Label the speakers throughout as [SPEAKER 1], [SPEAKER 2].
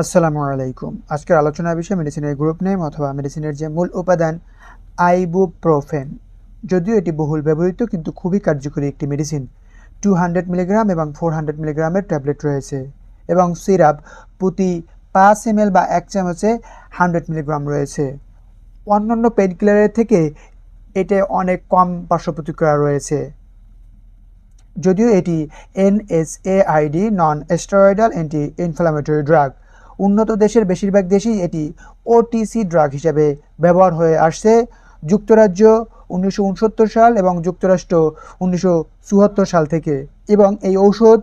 [SPEAKER 1] আসসালামু আলাইকুম। আজকের আলোচনার বিষয় মেডিসিনের গ্রুপ নেম অথবা মেডিসিনের যে মূল উপাদান আইবুপ্রোফেন যদিও এটি বহুল ব্যবহৃত, কিন্তু খুবই কার্যকরী একটি মেডিসিন টু হান্ড্রেড মিলিগ্রাম এবং ফোর হান্ড্রেড মিলিগ্রামের ট্যাবলেট রয়েছে এবং সিরাপ প্রতি পাঁচ এম বা এক চামচে হান্ড্রেড মিলিগ্রাম রয়েছে। অন্যান্য পেনকিলারের থেকে এতে অনেক কম পার্শ্ব প্রতিক্রিয়া রয়েছে। যদিও এটি NSAID non steroidal anti inflammatory drug উন্নত দেশের বেশিরভাগ দেশেই এটি ওটিসি ড্রাগ হিসাবে ব্যবহার হয়ে আসছে। যুক্তরাজ্য উনিশশো উনসত্তর সাল এবং যুক্তরাষ্ট্র উনিশশো চুয়াত্তর সাল থেকে। এবং এই ঔষধ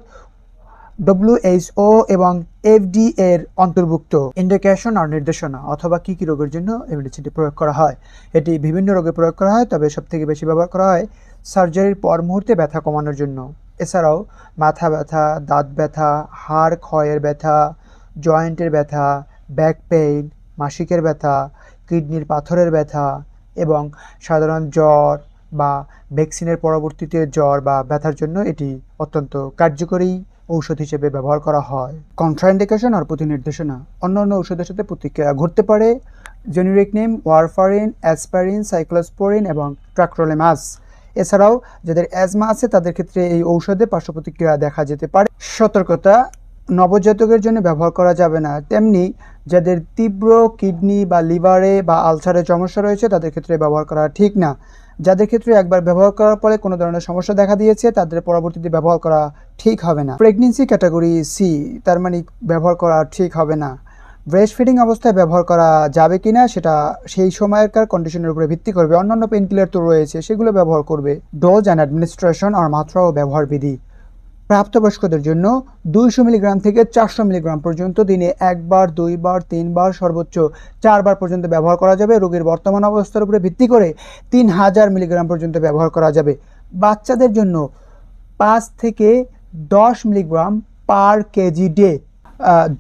[SPEAKER 1] ডব্লিউএইচও এবং এফডি এর অন্তর্ভুক্ত। ইন্ডিকেশন আর নির্দেশনা অথবা কী কী রোগের জন্য এই মেডিসিনটি প্রয়োগ করা হয়। এটি বিভিন্ন রোগে প্রয়োগ করা হয়, তবে সবথেকে বেশি ব্যবহার করা হয় সার্জারির পর মুহূর্তে ব্যথা কমানোর জন্য। এছাড়াও মাথা ব্যথা, দাঁত ব্যথা, হাড়, ক্ষয়ের ব্যথা জয়েন্টের ব্যথা ব্যাক পেইন মাসিকের ব্যথা, কিডনির পাথরের ব্যথা এবং সাধারণ জ্বর বা ভ্যাকসিনের পরবর্তীতে জ্বর বা ব্যথার জন্য এটি অত্যন্ত কার্যকরী ঔষধ হিসেবে ব্যবহার করা হয়। কন্ট্রাইন্ডিকেশন আর প্রতিনির্দেশনা। অন্য অন্য ঔষধের সাথে প্রতিক্রিয়া ঘটতে পারে। Generic name warfarin aspirin cyclosporine এবং ট্রাক্রোলেমাস এছাড়াও যাদের অ্যাজমা আছে তাদের ক্ষেত্রে এই ঔষধে পার্শ্ব প্রতিক্রিয়া দেখা যেতে পারে। সতর্কতা নবজাতকের জন্য ব্যবহার করা যাবে না। তেমনি যাদের তীব্র কিডনি বা লিভারে বা আলসারের সমস্যা রয়েছে, তাদের ক্ষেত্রে ব্যবহার করা ঠিক না। যাদের ক্ষেত্রে একবার ব্যবহার করার পরে কোনো ধরনের সমস্যা দেখা দিয়েছে, তাদের পরবর্তীতে ব্যবহার করা ঠিক হবে না। প্রেগনেন্সি ক্যাটাগরি সি তার মানে ব্যবহার করা ঠিক হবে না। ব্রেস্ট ফিডিং অবস্থায় ব্যবহার করা যাবে কি না, সেটা সেই সময়কার কন্ডিশনের উপরে ভিত্তি করবে। অন্যান্য পেনকিলার তো রয়েছে, সেগুলো ব্যবহার করবে। ডোজ অ্যান্ড অ্যাডমিনিস্ট্রেশন আর মাত্রা ও ব্যবহার বিধি প্রাপ্তবয়স্কদের জন্য দুইশো মিলিগ্রাম থেকে চারশো মিলিগ্রাম পর্যন্ত দিনে একবার, দুইবার, তিনবার সর্বোচ্চ চারবার পর্যন্ত ব্যবহার করা যাবে। রোগীর বর্তমান অবস্থার উপরে ভিত্তি করে তিন হাজার মিলিগ্রাম পর্যন্ত ব্যবহার করা যাবে। বাচ্চাদের জন্য পাঁচ থেকে দশ মিলিগ্রাম পার কেজি ডে।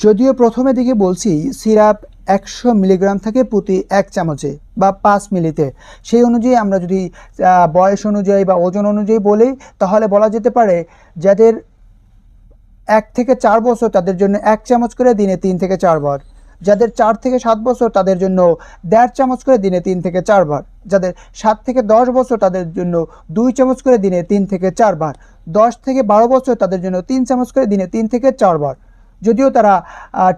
[SPEAKER 1] যদিও প্রথমে দিকে বলছি, সিরাপ একশো মিলিগ্রাম থাকে প্রতি এক চামচে বা পাঁচ মিলিতে। সেই অনুযায়ী আমরা যদি বয়স অনুযায়ী বা ওজন অনুযায়ী বলি, তাহলে বলা যেতে পারে যাদের এক থেকে চার বছর তাদের জন্য এক চামচ করে দিনে তিন থেকে চারবার যাদের চার থেকে সাত বছর তাদের জন্য দেড় চামচ করে দিনে তিন থেকে চারবার যাদের সাত থেকে দশ বছর তাদের জন্য দুই চামচ করে দিনে তিন থেকে চারবার দশ থেকে বারো বছর তাদের জন্য তিন চামচ করে দিনে তিন থেকে চারবার যদিও তারা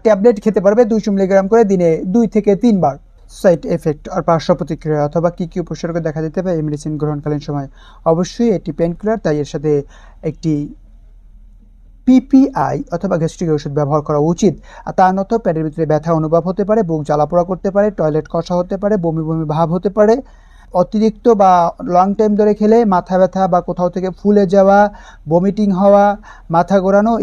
[SPEAKER 1] ট্যাবলেট খেতে পারবে দুইশো মিলিগ্রাম করে দিনে দুই থেকে তিনবার। সাইড এফেক্ট আর পার্শ্ব প্রতিক্রিয়া অথবা কী কী উপসর্গ দেখা দিতে পারে এই মেডিসিন গ্রহণকালীন সময়। অবশ্যই এটি পেনকিলার তাই এর সাথে একটি পিপিআই অথবা গ্যাস্ট্রিক ওষুধ ব্যবহার করা উচিত। আর তা নয়তো পেটের ভিতরে ব্যথা অনুভব হতে পারে বুক জ্বালাপোড়া করতে পারে টয়লেট কষা হতে পারে, বমি বমি ভাব হতে পারে। অতিরিক্ত বা লং টাইম ধরে খেলে মাথা ব্যথা বা কোথাও থেকে ফুলে যাওয়া বমিটিং হওয়া, মাথা ঘোরানো